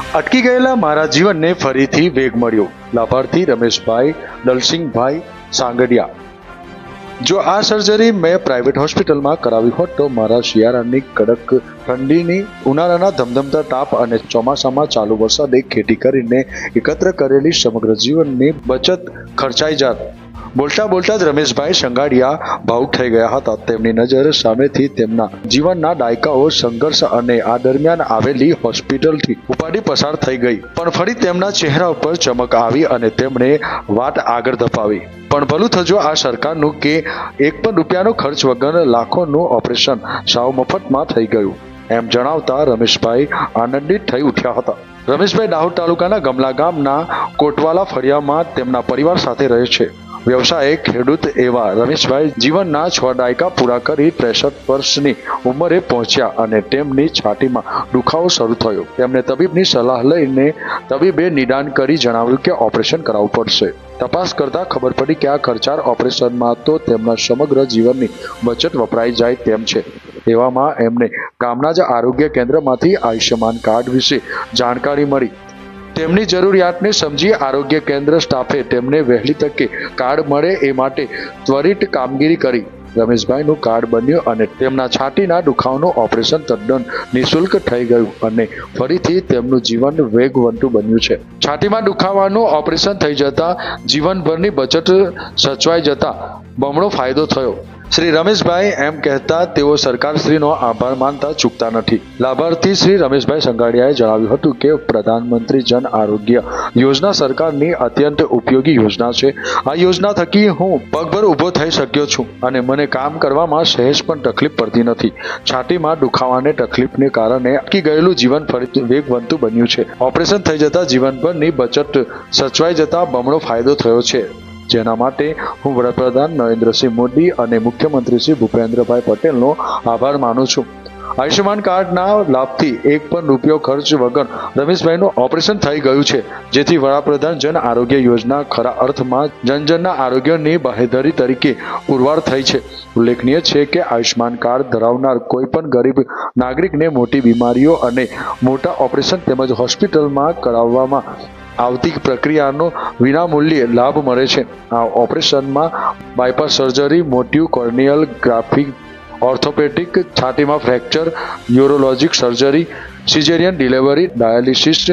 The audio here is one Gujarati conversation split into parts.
અટકી ગયેલા મારા જીવનને ફરીથી વેગ મળ્યો. લાભાર્થી રમેશભાઈ દલસિંહભાઈ સાંગડિયા. જો આ સર્જરી મેં પ્રાઇવેટ હોસ્પિટલમાં કરાવી હોત તો મારા શિયાળાની કડક ઠંડીની ઉનાળાના ધમધમતા તાપ અને ચોમાસામાં ચાલુ વરસાદે ખેતી કરીને એકત્ર કરેલી સમગ્ર જીવનની બચત ખર્ચાઈ જાત. બોલતા બોલતા જ રમેશભાઈ સંગાડિયા ભાવુક થઈ ગયા હતા. તેમની નજર સામેથી તેમના જીવનના દાયકાઓ, સંઘર્ષ અને આ દરમિયાન આવેલી હોસ્પિટલથી ઉપાડી પસાર થઈ ગઈ. પણ ફરી તેમના ચહેરા ઉપર ચમક આવી અને તેમણે વાત આગળ ધપાવી. પણ ભલું થજો આ સરકારનું કે એક પણ રૂપિયાનો ખર્ચ વગર લાખોનું ઓપરેશન સાવ મફતમાં થઈ ગયું, એમ જણાવતા રમેશભાઈ આનંદિત થઈ ઉઠ્યા હતા. રમેશભાઈ દાહોદ તાલુકાના ગમલા ગામના કોટવાલા ફળિયામાં તેમના પરિવાર સાથે રહે છે. વ્યવસાય ખેડૂત એવા રમેશભાઈ જીવનના છ દાયકા પૂરા કરી ત્રેસઠ વર્ષની ઉંમરે પહોંચ્યા અને તેમની છાતીમાં દુખાવો શરૂ થયો. તેમણે તબીબની સલાહ લઈને તબીબે નિદાન કરી જણાવ્યું કે ઓપરેશન કરાવવું પડશે. તપાસ કરતા ખબર પડી કે આ ખર્ચાળ ઓપરેશનમાં તો તેમના સમગ્ર જીવનની બચત વપરાઈ જાય તેમ છે. એવામાં એમને ગામના જ આરોગ્ય કેન્દ્રમાંથી આયુષ્યમાન કાર્ડ વિશે જાણકારી મળી. તેમની જરૂરિયાતને સમજી આરોગ્ય કેન્દ્ર સ્ટાફે તેમને વહેલી તકે કાર્ડ મળે એ માટે ત્વરિત કામગીરી કરી. રમેશભાઈનું કાર્ડ બન્યું અને તેમના છાતીના દુખાવાનું ઓપરેશન તદ્દન નિઃશુલ્ક થઈ ગયું અને ફરીથી તેમનું જીવન વેગવંતું બન્યું છે. છાતીમાં દુખાવાનું ઓપરેશન થઈ જતા જીવનભરની બચત સચવાઈ જતા બમણો ફાયદો થયો. શ્રી રમેશભાઈ એમ કહેતા તેઓ સરકારશ્રીનો આભાર માનતા ચૂકતા નથી. લાભાર્થી શ્રી રમેશભાઈ સંગાડિયાએ જણાવ્યું હતું કે, પ્રધાનમંત્રી જન આરોગ્ય યોજના સરકારની અત્યંત ઉપયોગી યોજના છે. આ યોજના થકી હું પગભર ઊભો થઈ શક્યો છું અને મને કામ કરવામાં સહેજ પણ તકલીફ પડતી નથી. છાતીમાં દુખાવાને તકલીફને કારણે અટકી ગયેલું જીવન ફરી વેગવંતું બન્યું છે. ઓપરેશન થઈ જતા જીવનભરની બચત સચવાઈ જતા બમણો ફાયદો થયો છે. જેના માટે હું વડાપ્રધાન નરેન્દ્રસિંહ મોદી અને મુખ્યમંત્રી શ્રી ભૂપેન્દ્રભાઈ પટેલનો આભાર માનું છું. આયુષ્યમાન કાર્ડના લાભથી એક પણ રૂપિયો ખર્ચ વગર રમેશભાઈનું ઓપરેશન થઈ ગયું છે, જેથી વડાપ્રધાન જન આરોગ્ય યોજના ખરા અર્થમાં જનજનના આરોગ્યની બાહેધરી તરીકે પુરવાર થઈ છે. ઉલ્લેખનીય છે કે આયુષ્યમાન કાર્ડ ધરાવનાર કોઈ પણ ગરીબ નાગરિકને મોટી બીમારીઓ અને મોટા ઓપરેશન તેમજ હોસ્પિટલમાં કરાવવામાં આવતી પ્રક્રિયાનો વિનામૂલ્યે લાભ મળે છે. આ ઓપરેશનમાં બાયપાસ સર્જરી, મોટિવ કોર્નિયલ ગ્રાફિક ઓર્થોપેટિક છાતીમાં fracture urologic surgery, caesarean delivery, dialysis,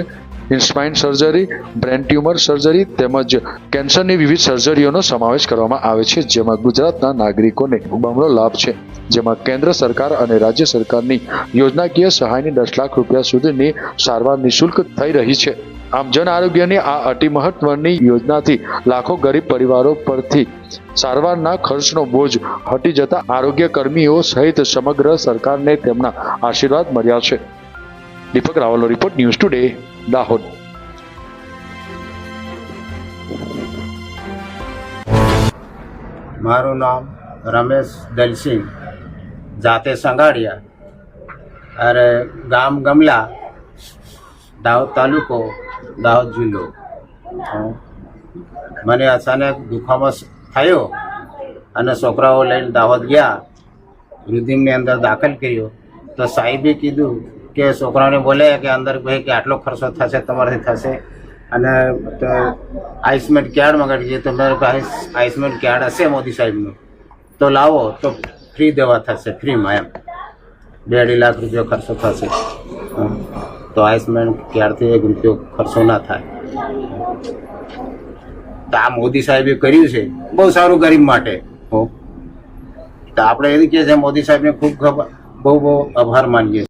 in spine surgery, brain tumour surgery તેમજ કેન્સરની વિવિધ સર્જરીઓનો સમાવેશ કરવામાં આવે છે, જેમાં ગુજરાતના નાગરિકોને બમણો લાભ છે. જેમાં કેન્દ્ર સરકાર અને રાજ્ય સરકારની યોજનાકીય સહાયની દસ લાખ રૂપિયા સુધીની સારવાર નિઃશુલ્ક થઈ રહી છે. આમ જન આરોગ્યની આ અતિ મહત્વની યોજનાથી લાખો ગરીબ પરિવારો પરથી સારવારના ખર્ચનો બોજ હટી જતા આરોગ્ય કર્મીઓ સહિત સમગ્ર સરકારને તેમના આશીર્વાદ મળ્યા છે. દીપક રાવલનો રિપોર્ટ ન્યૂઝ ટુડે, દાહોદ. મારું નામ રમેશ દલસિંહ, જાતે સંગાડિયા અરે ગામ ગમલા, દાહોદ તાલુકો દાહોદ જિલ્લો. મને અચાનક દુખાવો થયો અને છોકરાઓ લઈને દાહોદ ગયા રુધિમની અંદર દાખલ કર્યો તો સાહેબે કીધું કે છોકરાઓને બોલે કે અંદર ભાઈ કે આટલો ખર્ચો થશે, તમારાથી થશે અને આયુષ્યમાન કાર્ડ મગાડીએ તો મારી પાસે આયુષ્યમાન કાર્ડ હશે મોદી સાહેબનું તો લાવો, તો ફ્રી દેવા થશે, ફ્રીમાં એમ બે અઢી લાખ રૂપિયા ખર્ચો થશે. તો આયુષ્યમાન ક્યારથી એક રૂપિયો ખર્ચો ના થાય. તો આ મોદી સાહેબે કર્યું છે બહુ સારું ગરીબ માટે. હો. તો આપણે એવી કહે છે મોદી સાહેબને ખૂબ ખબર બહુ બહુ આભાર માનીએ